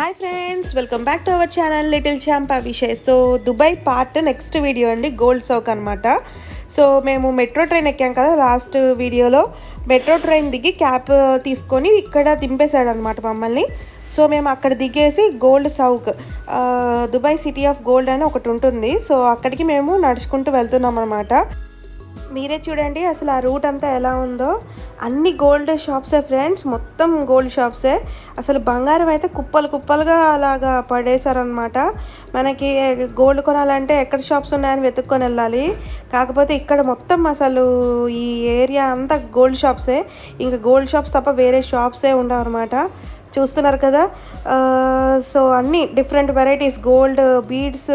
Hi friends welcome back to our channel little champ Vishay so Dubai part next video అండి gold souk అనమాట so మేము metro train ఎక్కాం కదా last వీడియోలో metro train దిగి cab తీసుకొని ఇక్కడ దింపేశాడు అనమాట మమ్మల్ని. సో మేము అక్కడ దిగేసి gold souk Dubai city of gold అని ఒకటి ఉంటుంది. సో అక్కడికి మేము నడుచుకుంటూ వెళ్తున్నాం అనమాట మీరే చూడండి అసలు ఆ రూట్ అంతా ఎలా ఉందో. అన్ని గోల్డ్ షాప్సే ఫ్రెండ్స్ మొత్తం గోల్డ్ షాప్సే. అసలు బంగారం అయితే కుప్పలు కుప్పలుగా అలాగా పడేశారనమాట మనకి గోల్డ్ కొనాలంటే ఎక్కడ షాప్స్ ఉన్నాయని వెతుక్కొని వెళ్ళాలి. కాకపోతే ఇక్కడ మొత్తం అసలు ఈ ఏరియా అంతా గోల్డ్ షాప్సే. ఇంకా గోల్డ్ షాప్స్ తప్ప వేరే షాప్సే ఉండవు అనమాట చూస్తున్నారు కదా. సో అన్ని డిఫరెంట్ వెరైటీస్ గోల్డ్ బీడ్స్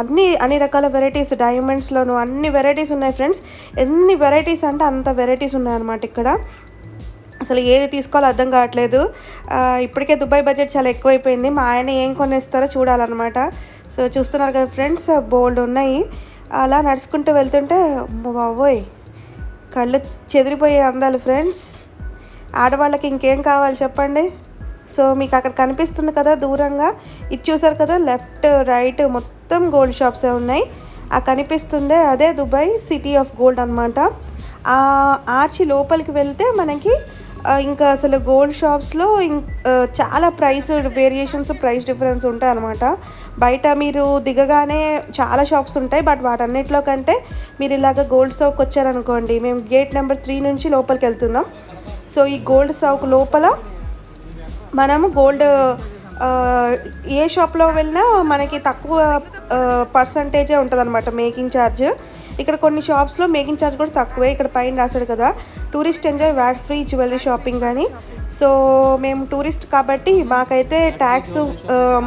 అన్ని అన్ని రకాల వెరైటీస్ డైమండ్స్లోను అన్ని వెరైటీస్ ఉన్నాయి ఫ్రెండ్స్ ఎన్ని వెరైటీస్ అంటే అంత వెరైటీస్ ఉన్నాయన్నమాట ఇక్కడ. అసలు ఏది తీసుకోవాలో అర్థం కావట్లేదు. ఇప్పటికే దుబాయ్ బడ్జెట్ చాలా ఎక్కువైపోయింది. మా ఆయన ఏం కొనేస్తారో చూడాలన్నమాట. సో చూస్తున్నారు కదా ఫ్రెండ్స్ బోల్డ్ ఉన్నాయి. అలా నడుచుకుంటూ వెళ్తుంటే బాబోయ్ కళ్ళు చెదిరిపోయే అందాలు ఫ్రెండ్స్ ఆడవాళ్ళకి ఇంకేం కావాలి చెప్పండి? సో మీకు అక్కడ కనిపిస్తుంది కదా దూరంగా. ఇది చూసారు కదా లెఫ్ట్ రైట్ మొత్తం గోల్డ్ షాప్సే ఉన్నాయి. ఆ కనిపిస్తుందే అదే దుబాయ్ సిటీ ఆఫ్ గోల్డ్ అనమాట ఆ ఆర్చి లోపలికి వెళ్తే మనకి ఇంకా అసలు గోల్డ్ షాప్స్లో చాలా ప్రైస్ వేరియేషన్స్ ప్రైస్ డిఫరెన్స్ ఉంటాయి అనమాట బయట మీరు దిగగానే చాలా షాప్స్ ఉంటాయి బట్ వాటన్నిటిలో కంటే మీరు ఇలాగ గోల్డ్ షాప్కి వచ్చారనుకోండి మేము గేట్ నెంబర్ త్రీ నుంచి లోపలికి వెళ్తున్నాం. సో ఈ గోల్డ్ షాప్ లోపల మనము గోల్డ్ ఏ షాప్లో వెళ్ళినా మనకి తక్కువ పర్సంటేజే ఉంటుంది అనమాట మేకింగ్ ఛార్జ్ ఇక్కడ కొన్ని షాప్స్లో మేకింగ్ ఛార్జ్ కూడా తక్కువే. ఇక్కడ పైన రాశాడు కదా tourist enjoy VAT free jewellery shopping అని. సో మేము టూరిస్ట్ కాబట్టి మాకైతే ట్యాక్స్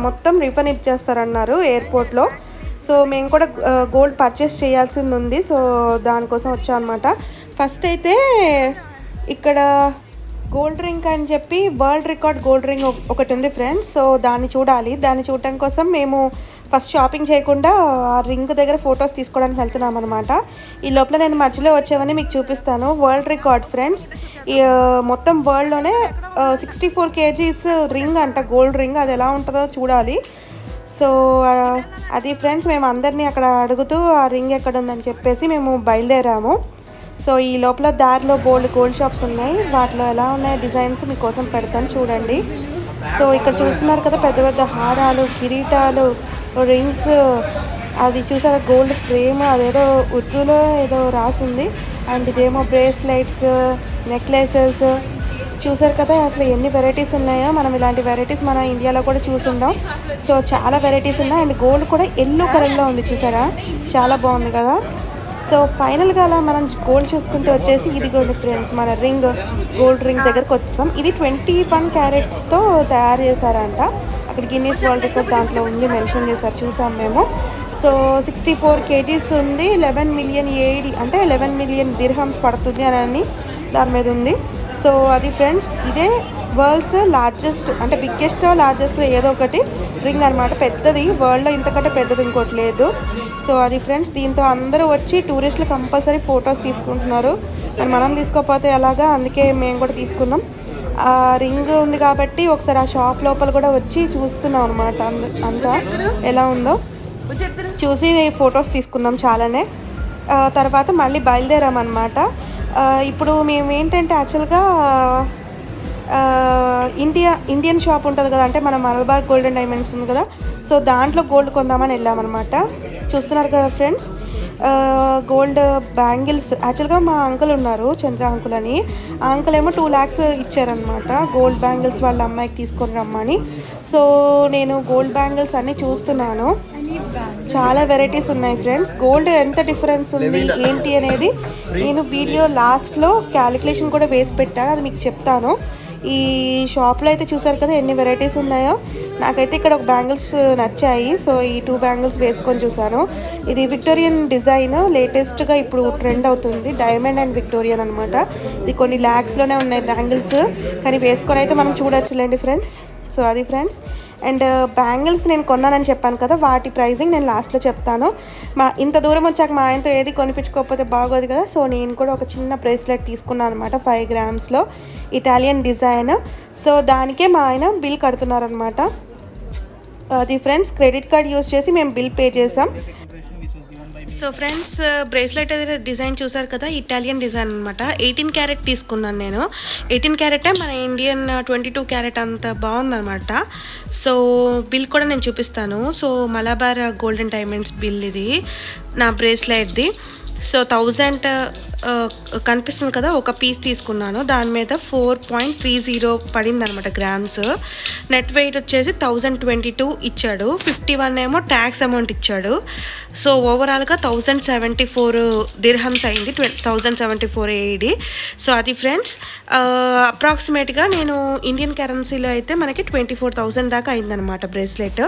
మొత్తం రిఫండ్ ఇచ్చేస్తారన్నారు ఎయిర్పోర్ట్లో. సో మేము కూడా గోల్డ్ పర్చేస్ చేయాల్సింది ఉంది. సో దానికోసం వచ్చాం అనమాట ఫస్ట్ అయితే ఇక్కడ గోల్డ్ రింగ్ అని చెప్పి వరల్డ్ రికార్డ్ గోల్డ్ రింగ్ ఒక- ఒకటి ఉంది ఫ్రెండ్స్. సో దాన్ని చూడాలి. దాన్ని చూడటం కోసం మేము ఫస్ట్ షాపింగ్ చేయకుండా ఆ రింగ్ దగ్గర ఫొటోస్ తీసుకోవడానికి వెళ్తున్నాం అనమాట ఈ లోపల నేను మధ్యలో వచ్చేవని మీకు చూపిస్తాను. World record friends. మొత్తం వరల్డ్లోనే సిక్స్టీ ఫోర్ కేజీస్ రింగ్ అంట. గోల్డ్ రింగ్ అది ఎలా ఉంటుందో చూడాలి. సో అది ఫ్రెండ్స్ మేము అందరినీ అక్కడ అడుగుతూ ఆ రింగ్ ఎక్కడ ఉందని చెప్పేసి మేము బయలుదేరాము. సో ఈ లోపల దారిలో బోల్డ్ గోల్డ్ షాప్స్ ఉన్నాయి. వాటిలో ఎలా ఉన్నాయి డిజైన్స్ మీకోసం పెడతాను చూడండి. సో ఇక్కడ చూస్తున్నారు కదా పెద్ద పెద్ద హారాలు కిరీటాలు రింగ్స్ అది చూసారా గోల్డ్ ఫ్రేమ్ అదేదో ఉర్దూలో ఏదో రాసింది అండ్ ఇదేమో బ్రేస్లెట్స్ నెక్లెసెస్. చూసారు కదా అసలు ఎన్ని వెరైటీస్ ఉన్నాయో. మనం ఇలాంటి వెరైటీస్ మన ఇండియాలో కూడా చూసుంటాం సో చాలా వెరైటీస్ ఉన్నాయి. అండ్ గోల్డ్ కూడా ఎల్లో కలర్లో ఉంది చూసారా. చాలా బాగుంది కదా. సో ఫైనల్గా అలా మనం గోల్డ్ చూసుకుంటే వచ్చేసి ఇదిగోండి ఫ్రెండ్స్ మన రింగ్ గోల్డ్ రింగ్ దగ్గరకు వచ్చేసాం. ఇది ట్వంటీ వన్ క్యారెట్స్తో తయారు చేశారంట. అక్కడ గిన్నీస్ వరల్డ్ రికార్డ్ దాంట్లో ఉంది మెన్షన్ చేశారు చూసాం మేము. సో సిక్స్టీ ఫోర్ కేజీస్ ఉంది లెవెన్ మిలియన్ ఏడి అంటే లెవెన్ మిలియన్ దిర్హమ్స్ పడుతుంది అని దాని మీద ఉంది. సో అది ఫ్రెండ్స్ ఇదే వరల్డ్స్ లార్జెస్ట్ అంటే బిగ్గెస్ట్ లార్జెస్ట్ ఏదో ఒకటి రింగ్ అనమాట పెద్దది. వరల్డ్లో ఇంతకంటే పెద్దది ఇంకోటి లేదు. సో అది ఫ్రెండ్స్ దీంతో అందరూ వచ్చి టూరిస్టులు కంపల్సరీ ఫొటోస్ తీసుకుంటున్నారు. మరి మనం తీసుకోకపోతే ఎలాగా? అందుకే మేము కూడా తీసుకున్నాం. ఆ రింగ్ ఉంది కాబట్టి ఒకసారి ఆ షాప్ లోపల కూడా వచ్చి చూస్తున్నాం అనమాట అంతా ఎలా ఉందో. చూసి ఫొటోస్ తీసుకున్నాం చాలానే. తర్వాత మళ్ళీ బయలుదేరామన్నమాట అనమాట ఇప్పుడు మేము ఏంటంటే యాక్చువల్గా ఇండియా ఇండియన్ షాప్ ఉంటుంది కదా అంటే మన మలబార్ గోల్డెన్ డైమండ్స్ ఉంది కదా సో దాంట్లో గోల్డ్ కొందామని వెళ్ళామన్నమాట. చూస్తున్నారు కదా ఫ్రెండ్స్ గోల్డ్ బ్యాంగిల్స్ యాక్చువల్గా మా అంకుల్ ఉన్నారు చంద్ర అంకుల్ అని. ఆ అంకుల్ ఏమో టూ ల్యాక్స్ ఇచ్చారనమాట గోల్డ్ బ్యాంగిల్స్ వాళ్ళ అమ్మాయికి తీసుకొని రమ్మని. సో నేను గోల్డ్ బ్యాంగిల్స్ అన్నీ చూస్తున్నాను. చాలా వెరైటీస్ ఉన్నాయి ఫ్రెండ్స్ గోల్డ్ ఎంత డిఫరెన్స్ ఉంది ఏంటి అనేది నేను వీడియో లాస్ట్లో క్యాలిక్యులేషన్ కూడా వేసి పెట్టాను అది మీకు చెప్తాను. ఈ షాప్లో అయితే చూసారు కదా ఎన్ని వెరైటీస్ ఉన్నాయో. నాకైతే ఇక్కడ ఒక బ్యాంగిల్స్ నచ్చాయి. సో ఈ టూ బ్యాంగిల్స్ వేసుకొని చూసాను ఇది విక్టోరియన్ డిజైన్. లేటెస్ట్గా ఇప్పుడు ట్రెండ్ అవుతుంది. డైమండ్ అండ్ విక్టోరియన్ అనమాట ఇది కొన్ని ల్యాక్స్లోనే ఉన్నాయి బ్యాంగిల్స్. కానీ వేసుకొని అయితే మనం చూడొచ్చులేండి ఫ్రెండ్స్. సో అది ఫ్రెండ్స్. అండ్ uh, బ్యాంగిల్స్ నేను కొన్నానని చెప్పాను కదా వాటి ప్రైజింగ్ నేను లాస్ట్లో చెప్తాను. మా ఇంత దూరం వచ్చాక మా ఆయనతో ఏది కొనిపించుకోకపోతే బాగోదు కదా సో నేను కూడా ఒక చిన్న బ్రేస్లెట్ తీసుకున్నాను అనమాట ఫైవ్ గ్రామ్స్లో. Italian design. సో దానికే మా ఆయన బిల్ కడుతున్నారనమాట అది ఫ్రెండ్స్ క్రెడిట్ కార్డ్ యూస్ చేసి మేము బిల్ పే చేసాం. సో ఫ్రెండ్స్ బ్రేస్లెట్ అయితే డిజైన్ చూసారు కదా ఇటాలియన్ డిజైన్ అనమాట ఎయిటీన్ క్యారెట్ తీసుకున్నాను నేను. ఎయిటీన్ క్యారెటే మన ఇండియన్ ట్వంటీ టూ క్యారెట్ అంత బాగుందనమాట సో బిల్ కూడా నేను చూపిస్తాను. So Malabar golden diamonds bill ఇది. నా బ్రేస్లెట్ది సో థౌజండ్ కనిపిస్తుంది కదా ఒక పీస్ తీసుకున్నాను. దాని మీద ఫోర్ పాయింట్ త్రీ జీరో పడింది అనమాట గ్రామ్స్. నెట్ వెయిట్ వచ్చేసి థౌజండ్ ట్వంటీ టూ ఇచ్చాడు. ఫిఫ్టీ వన్ ఏమో ట్యాక్స్ అమౌంట్ ఇచ్చాడు. సో ఓవరాల్గా థౌజండ్ సెవెంటీ ఫోర్ దిర్హమ్స్ అయింది ట్వ thousand seventy four AED. So అది ఫ్రెండ్స్ అప్రాక్సిమేట్గా నేను ఇండియన్ కరెన్సీలో అయితే మనకి ట్వంటీ ఫోర్ థౌజండ్ దాకా అయిందనమాట బ్రేస్లెట్.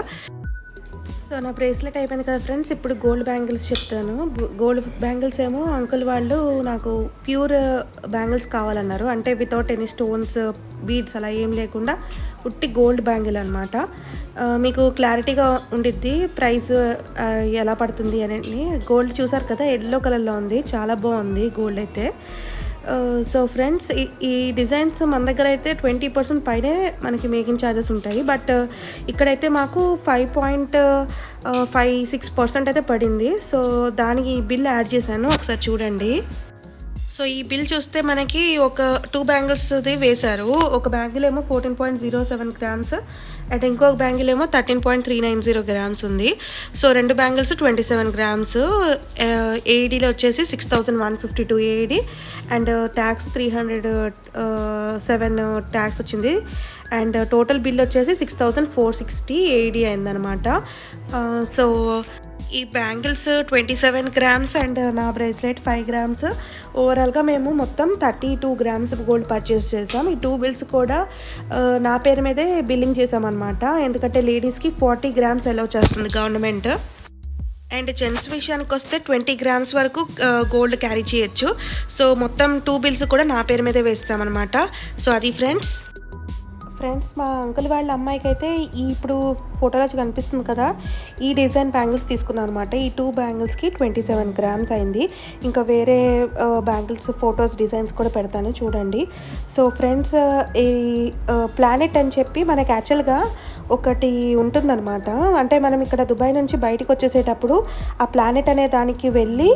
సో నా బ్రేస్లెట్ అయిపోయింది కదా ఫ్రెండ్స్ ఇప్పుడు గోల్డ్ బ్యాంగిల్స్ చెప్తాను. గోల్డ్ బ్యాంగిల్స్ ఏమో అంకుల్ వాళ్ళు నాకు ప్యూర్ బ్యాంగిల్స్ కావాలన్నారు. అంటే వితౌట్ ఎనీ స్టోన్స్ బీడ్స్ అలా ఏం లేకుండా ఉట్టి గోల్డ్ బ్యాంగిల్ అనమాట మీకు క్లారిటీగా ఉండిద్ది ప్రైస్ ఎలా పడుతుంది అని గోల్డ్ చూసారు కదా ఎల్లో కలర్లో ఉంది చాలా బాగుంది గోల్డ్ అయితే. Uh, సో ఫ్రెండ్స్ ఈ డిజైన్స్ మన దగ్గర అయితే ట్వంటీ పర్సెంట్ పైనే మనకి మేకింగ్ ఛార్జెస్ ఉంటాయి. బట్ uh, ఇక్కడైతే మాకు five point five six percent అయితే పడింది. సో దానికి బిల్ యాడ్ చేశాను. ఒకసారి చూడండి. సో ఈ బిల్ చూస్తే మనకి ఒక టూ బ్యాంగిల్స్ది వేశారు. ఒక బ్యాంగిల్ ఏమో fourteen point zero seven grams and ఇంకొక బ్యాంగిల్ ఏమో thirteen point three nine zero grams ఉంది. సో రెండు బ్యాంగిల్స్ ట్వంటీ సెవెన్ గ్రామ్స్ ఏఈడీలో వచ్చేసి six thousand one fifty two AED and tax three hundred seven tax వచ్చింది. And total bill వచ్చేసి six thousand four sixty AED అయిందనమాట so ఈ bangles twenty seven grams and నా bracelet five grams ఓవరాల్గా మేము మొత్తం thirty two grams gold purchase చేసాం ఈ టూ బిల్స్ కూడా నా పేరు మీదే బిల్లింగ్ చేసామన్నమాట ఎందుకంటే లేడీస్కి ఫార్టీ గ్రామ్స్ అలౌ చేస్తుంది గవర్నమెంట్ అండ్ జెంట్స్ విషయానికి వస్తే ట్వంటీ గ్రామ్స్ వరకు గోల్డ్ క్యారీ చేయొచ్చు. సో మొత్తం టూ బిల్స్ కూడా నా పేరు మీదే వేస్తామన్నమాట. సో అది ఫ్రెండ్స్ ఫ్రెండ్స్ మా అంకుల్ వాళ్ళ అమ్మాయికి అయితే ఈ ఇప్పుడు ఫోటోలో కనిపిస్తుంది కదా ఈ డిజైన్ బ్యాంగిల్స్ తీసుకున్నాను అనమాట ఈ టూ బ్యాంగిల్స్కి ట్వంటీ సెవెన్ గ్రామ్స్ అయింది. ఇంకా వేరే బ్యాంగిల్స్ ఫొటోస్ డిజైన్స్ కూడా పెడతాను చూడండి. సో ఫ్రెండ్స్ ఈ ప్లానెట్ అని చెప్పి మనకి యాక్చువల్గా ఒకటి ఉంటుందన్నమాట. అంటే మనం ఇక్కడ దుబాయ్ నుంచి బయటకు వచ్చేసేటప్పుడు ఆ ప్లానెట్ అనే దానికి వెళ్ళి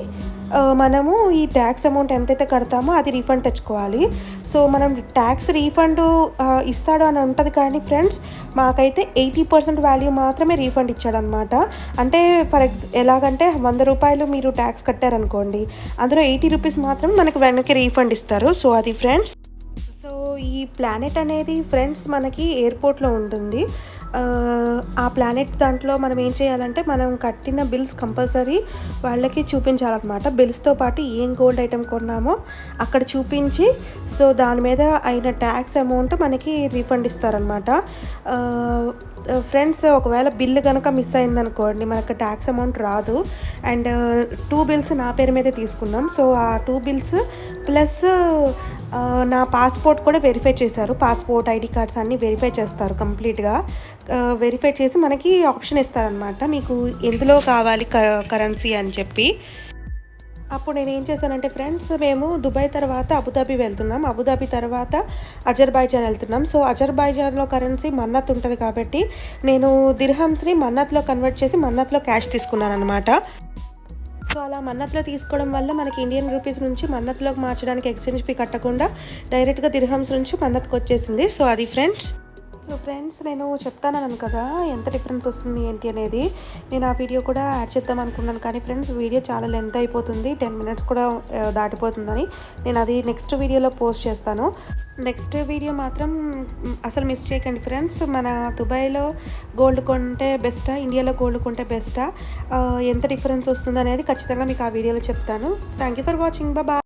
మనము ఈ ట్యాక్స్ అమౌంట్ ఎంతైతే కడతామో అది రీఫండ్ తెచ్చుకోవాలి. సో మనం ట్యాక్స్ రీఫండ్ ఇస్తాడు అని ఉంటుంది కానీ ఫ్రెండ్స్ మాకైతే ఎయిటీ పర్సెంట్ వాల్యూ మాత్రమే రీఫండ్ ఇచ్చాడనమాట అంటే ఫర్ ఎగ్జ్ ఎలాగంటే వంద రూపాయలు మీరు ట్యాక్స్ కట్టారనుకోండి అందులో ఎయిటీ రూపీస్ మాత్రం మనకి వెనక్కి రీఫండ్ ఇస్తారు. సో అది ఫ్రెండ్స్ సో ఈ ప్లానెట్ అనేది ఫ్రెండ్స్ మనకి ఎయిర్పోర్ట్లో ఉంటుంది. ఆ, ప్లానెట్ దాంట్లో మనం ఏం చేయాలంటే మనం కట్టిన బిల్స్ కంపల్సరీ వాళ్ళకి చూపించాలన్నమాట. బిల్స్తో పాటు ఏం గోల్డ్ ఐటెం కొన్నామో అక్కడ చూపించి సో దాని మీద అయిన ట్యాక్స్ అమౌంట్ మనకి రీఫండ్ ఇస్తారనమాట ఫ్రెండ్స్ ఒకవేళ బిల్లు కనుక మిస్ అయిందనుకోండి మనకు ట్యాక్స్ అమౌంట్ రాదు. అండ్ టూ బిల్స్ నా పేరు మీదే తీసుకున్నాం. సో ఆ టూ బిల్స్ ప్లస్ నా పాస్పోర్ట్ కూడా వెరిఫై చేశారు. పాస్పోర్ట్ ఐడి కార్డ్స్ అన్నీ వెరిఫై చేస్తారు కంప్లీట్గా. వెరిఫై చేసి మనకి ఆప్షన్ ఇస్తారనమాట మీకు ఎందులో కావాలి కరెన్సీ అని చెప్పి. అప్పుడు నేను ఏం చేశానంటే ఫ్రెండ్స్ మేము దుబాయ్ తర్వాత అబుదాబి వెళ్తున్నాం. అబుదాబి తర్వాత అజర్బైజాన్ వెళ్తున్నాం. సో అజర్బైజాన్లో కరెన్సీ మన్నత్ ఉంటుంది కాబట్టి నేను దిర్హమ్స్ని మన్నత్లో కన్వర్ట్ చేసి మన్నత్లో క్యాష్ తీసుకున్నాను అనమాట సో అలా మన్నత్లో తీసుకోవడం వల్ల మనకి ఇండియన్ రూపీస్ నుంచి మన్నత్లోకి మార్చడానికి ఎక్స్చేంజ్ ఫీ కట్టకుండా డైరెక్ట్గా దిర్హమ్స్ నుంచి మన్నత్కి వచ్చేసింది. సో అది ఫ్రెండ్స్ సో ఫ్రెండ్స్ నేను చెప్తానన్నాను కదా ఎంత డిఫరెన్స్ వస్తుంది ఏంటి అనేది. నేను ఆ వీడియో కూడా యాడ్ చేద్దాం అనుకున్నాను కానీ ఫ్రెండ్స్ వీడియో చాలా లెంత్ అయిపోతుంది. టెన్ మినిట్స్ కూడా దాటిపోతుందని. నేను అది నెక్స్ట్ వీడియోలో పోస్ట్ చేస్తాను. నెక్స్ట్ వీడియో మాత్రం అసలు మిస్ చేయకండి ఫ్రెండ్స్ మన దుబాయ్లో గోల్డ్ కొంటే బెస్టా ఇండియాలో గోల్డ్ కొంటే బెస్టా ఎంత డిఫరెన్స్ వస్తుంది అనేది ఖచ్చితంగా మీకు ఆ వీడియోలో చెప్తాను. Thank you for watching Baba